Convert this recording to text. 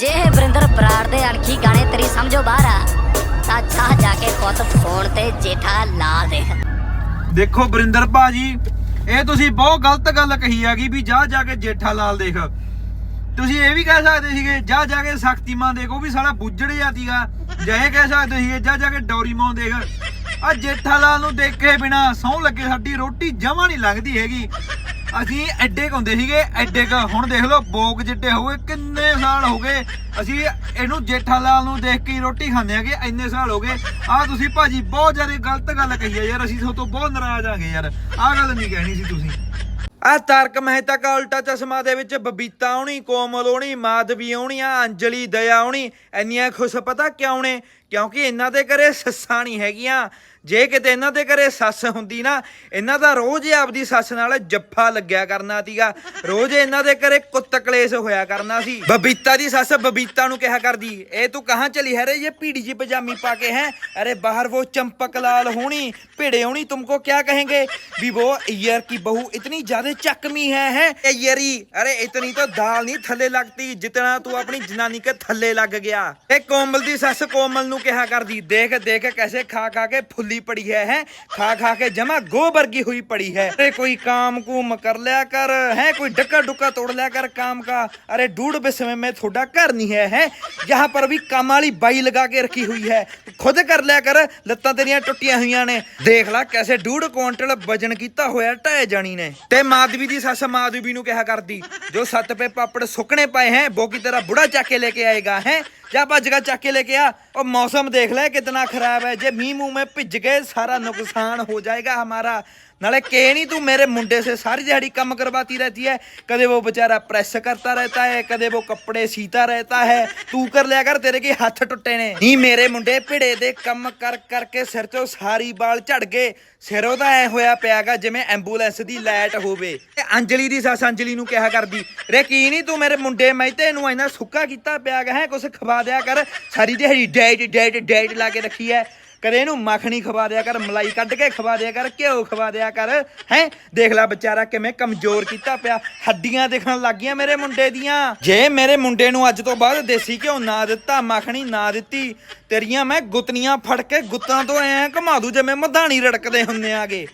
ਜੇ ਇਹ ਵਰਿੰਦਰ ਬਰਾੜ ਦੇ ਅਣਖੀ ਗਾਣੇ ਤੇਰੀ ਸਮਝੋ ਬਾਹਰ ਆ, ਤਾਂ ਚਾਹ ਜਾ ਕੇ ਪੁੱਤ ਫੋਨ ਤੇ ਜੇਠਾ ਲਾ ਦੇ। ਦੇਖੋ ਬਰਿੰਦਰ ਭਾਜੀ, ਇਹ ਤੁਸੀਂ ਬਹੁਤ ਗਲਤ ਗੱਲ ਕਹੀ ਹੈਗੀ ਵੀ ਜਾ ਜਾ ਕੇ ਜੇਠਾ ਲਾਲ ਦੇਖ। ਤੁਸੀਂ ਇਹ ਵੀ ਕਹਿ ਸਕਦੇ ਸੀਗੇ, ਜਾ ਜਾ ਕੇ ਸ਼ਕਤੀਮਾਨ ਦੇਖ, ਉਹ ਵੀ ਸਾਲਾ ਬੁੱਝੜ ਜਾਤੀਗਾ ਜਾਂ ਕਹਿ ਸਕਦੇ ਸੀਗੇ, ਜਾ ਜਾ ਕੇ ਡੋਰੀਮੋਨ ਦੇਖ। ਆ ਜੇਠਾ ਲਾਲ ਨੂੰ ਦੇਖੇ ਬਿਨਾ ਸੌਂ ਲੱਗੇ ਸਾਡੀ ਰੋਟੀ ਜਮਾ ਨਹੀਂ ਲੱਗਦੀ ਹੈਗੀ। ਅਸੀਂ ਐਡੇ ਹੁੰਦੇ ਸੀਗੇ, ਐਡੇ ਕ, ਹੁਣ ਦੇਖ ਲਓ ਬੋਗ ਜਿੱਡੇ ਹੋ ਗਏ ਕਿੰਨੇ ਸਾਲ ਹੋ ਗਏ। ਅਸੀਂ ਇਹਨੂੰ ਜੇਠਾ ਲਾਲ ਨੂੰ ਦੇਖ ਕੇ ਹੀ ਰੋਟੀ ਖਾਂਦੇ ਆਗੇ ਇੰਨੇ ਸਾਲ ਹੋ ਗਏ। ਆ ਤੁਸੀਂ ਭਾਜੀ ਬਹੁਤ ਜ਼ਿਆਦਾ ਗਲਤ ਗੱਲ ਕਹੀ ਹੈ ਯਾਰ, ਅਸੀਂ ਤੁਹਾਡੇ ਤੋਂ ਬਹੁਤ ਨਾਰਾਜ਼ ਆਗੇ ਯਾਰ। ਆਹ ਗੱਲ ਨਹੀਂ ਕਹਿਣੀ ਸੀ ਤੁਸੀਂ। ਆ ਤਾਰਕ ਮਹਿਤਾ ਕਾ ਉਲਟਾ ਚਸ਼ਮਾ ਦੇ ਵਿੱਚ ਬਬੀਤਾ ਆਉਣੀ, ਕੋਮਲ ਆਉਣੀ, ਮਾਧਵੀ ਆਉਣੀ, ਆ ਅੰਜਲੀ ਦਇਆ ਆਉਣੀ। ਇੰਨੀਆਂ ਖੁਸ਼ ਪਤਾ ਕਿਉਂ ਨੇ? ਕਿਉਂਕਿ ਇਹਨਾਂ ਦੇ ਘਰੇ ਸੱਸਾਂ ਨਹੀਂ ਹੈਗੀਆਂ। ਜੇ ਕਿਤੇ ਇਹਨਾਂ ਦੇ ਘਰੇ ਸੱਸ ਹੁੰਦੀ ਨਾ, ਇਹਨਾਂ ਦਾ ਰੋਜ਼ ਹੀ ਆਪਦੀ ਸੱਸ ਨਾਲ ਜੱਫਾ ਲੱਗਿਆ ਕਰਨਾ ਸੀਗਾ। ਰੋਜ਼ ਇਹਨਾਂ ਦੇ ਘਰੇ ਕੁੱਤ ਕਲੇਸ਼ ਹੋਇਆ ਕਰਨਾ ਸੀ। ਬਬੀਤਾ ਦੀ ਸੱਸ ਬਬੀਤਾ ਨੂੰ ਕਿਹਾ ਕਰਦੀ, ਇਹ ਤੂੰ ਕਹਾਂ ਚਲੀ? ਹੈ ਰੇ ਇਹ ਪੀੜੀ ਜੀ ਪਜਾਮੀ ਪਾ ਕੇ ਹੈ? ਅਰੇ ਬਾਹਰ ਉਹ ਚੰਪਕ ਲਾਲ ਹੋਣੀ, ਭੇੜੇ ਹੋਣੀ ਤੁਮਕੋ ਕਿਆ ਕਹेंगे ਵੀ ਉਹ ਈਅਰ ਕੀ ਬਹੁ ਇਤਨੀ ਜ਼ਿਆਦਾ ਚੱਕਮੀ ਹੈ ਹੈ? ਇਹ ਅਰੇ ਇਤਨੀ ਤਾਂ ਦਾਲ ਨਹੀਂ ਥੱਲੇ ਲੱਗਦੀ, ਜਿਤਨਾ ਤੂੰ ਆਪਣੀ ਜਨਾਨੀ ਕੇ ਥੱਲੇ ਲੱਗ ਗਿਆ। ਇਹ ਕੋਮਲ ਦੀ ਸੱਸ ਕੋਮਲ ਨੂੰ कहा कर दी देख देख कैसे खा खा के फुल्ली पड़ी है हैं खा खा के जमा गोबर की हुई पड़ी है अरे कोई काम कुम कर लिया कर है कोई डक्का डुक्का तोड़ लिया कर काम का अरे डूढ़ बिस्मे में थोड़ा घर नहीं है है यहाँ पर भी काम वाली बाई लगा के रखी हुई है ਖੁਦ ਕਰ ਲਿਆ ਕਰ ਲੱਤਾਂ ਤੇਰੀਆਂ ਟੁੱਟੀਆਂ ਹੋਈਆਂ ਨੇ ਦੇਖ ਲੈ ਕੈਸੇ ਡੂਢ ਕੁਇੰਟਲ ਵਜਨ ਕੀਤਾ ਹੋਇਆ ਢਹਿ ਜਾਣੀ ਨੇ ਤੇ ਮਾਧਵੀ ਦੀ ਸੱਸ ਮਾਧਵੀ ਨੂੰ ਕਿਹਾ ਕਰਦੀ ਜੋ ਸੱਤ ਪੇ ਪਾਪੜ ਸੁੱਕਣੇ ਪਏ ਹੈ वो की तेरा बुढ़ा ਚੱਕ ਕੇ ਲੈ ਕੇ ਆਏਗਾ ਹੈ ਜਾ ਭੱਜ ਕੇ ਚੱਕ ਕੇ ਲੈ ਕੇ ਆ। ਉਹ ਮੌਸਮ ਦੇਖ ਲੈ ਕਿਤਨਾ ਖਰਾਬ ਹੈ। ਜੇ ਮੀਂਹ ਮੂੰਹ ਮੇ ਭਿੱਜ ਗਏ, ਸਾਰਾ ਨੁਕਸਾਨ ਹੋ ਜਾਏਗਾ ਹਮਾਰਾ। नाले के नहीं तू मेरे मुंडे से सारी दिहाड़ी कम करवाती रहती है कदे वो बेचारा प्रेस करता रहता है कदे वो कपड़े सीता रहता है तू कर लिया कर तेरे के हाथ टुटे ने नहीं मेरे मुंडे भिड़े दे कम कर करके सिर चो सारी बाल ਝੜ ਗਏ। ਸਿਰ ਉਹਦਾ ਐ ਹੋਇਆ ਪਿਆਗਾ ਜਿਵੇਂ ਐਂਬੂਲੈਂਸ ਦੀ ਲਾਈਟ ਹੋਵੇ। ਤੇ ਅੰਜਲੀ ਦੀ ਸੱਸ ਅੰਜਲੀ ਨੂੰ ਕਿਹਾ ਕਰਦੀ, ਰੇ ਕੀ ਨਹੀਂ ਤੂੰ ਮੇਰੇ ਮੁੰਡੇ ਮੈਂ ਤੈਨੂੰ ਐਨਾ ਸੁੱਕਾ ਕੀਤਾ ਪਿਆਗਾ, ਹੈ? ਕੁਛ ਖਵਾ ਦਿਆ ਕਰ। ਸਾਰੀ ਦਿਹਾੜੀ ਡੇਟ ਡੇਟ ਡੇਟ ਲਾ ਕੇ ਰੱਖੀ ਐ। ਕਦੇ ਇਹਨੂੰ ਮੱਖਣੀ ਖਵਾ ਦਿਆ ਕਰ, ਮਲਾਈ ਕੱਢ ਕੇ ਖਵਾ ਦਿਆ ਕਰ, ਘਿਓ ਖਵਾ ਦਿਆ ਕਰ, ਹੈ? ਦੇਖ ਲੈ ਵਿਚਾਰਾ ਕਿਵੇਂ ਕਮਜ਼ੋਰ ਕੀਤਾ ਪਿਆ। ਹੱਡੀਆਂ ਦਿਖਣ ਲੱਗ ਗਈਆਂ ਮੇਰੇ ਮੁੰਡੇ ਦੀਆਂ। ਜੇ ਮੇਰੇ ਮੁੰਡੇ ਨੂੰ ਅੱਜ ਤੋਂ ਬਾਅਦ ਦੇਸੀ ਘਿਓ ਨਾ ਦਿੱਤਾ ਮੱਖਣੀ ਨਾ ਦਿੱਤੀ, ਤੇਰੀਆਂ ਮੈਂ ਗੁੱਤਨੀਆਂ ਫੜ ਕੇ ਗੁੱਤਾਂ ਤੋਂ ਐਂ ਘੁਮਾ ਦੂ, ਜਿਵੇਂ ਮਧਾਣੀ ਰੜਕਦੇ ਹੁੰਦੇ ਆਗੇ।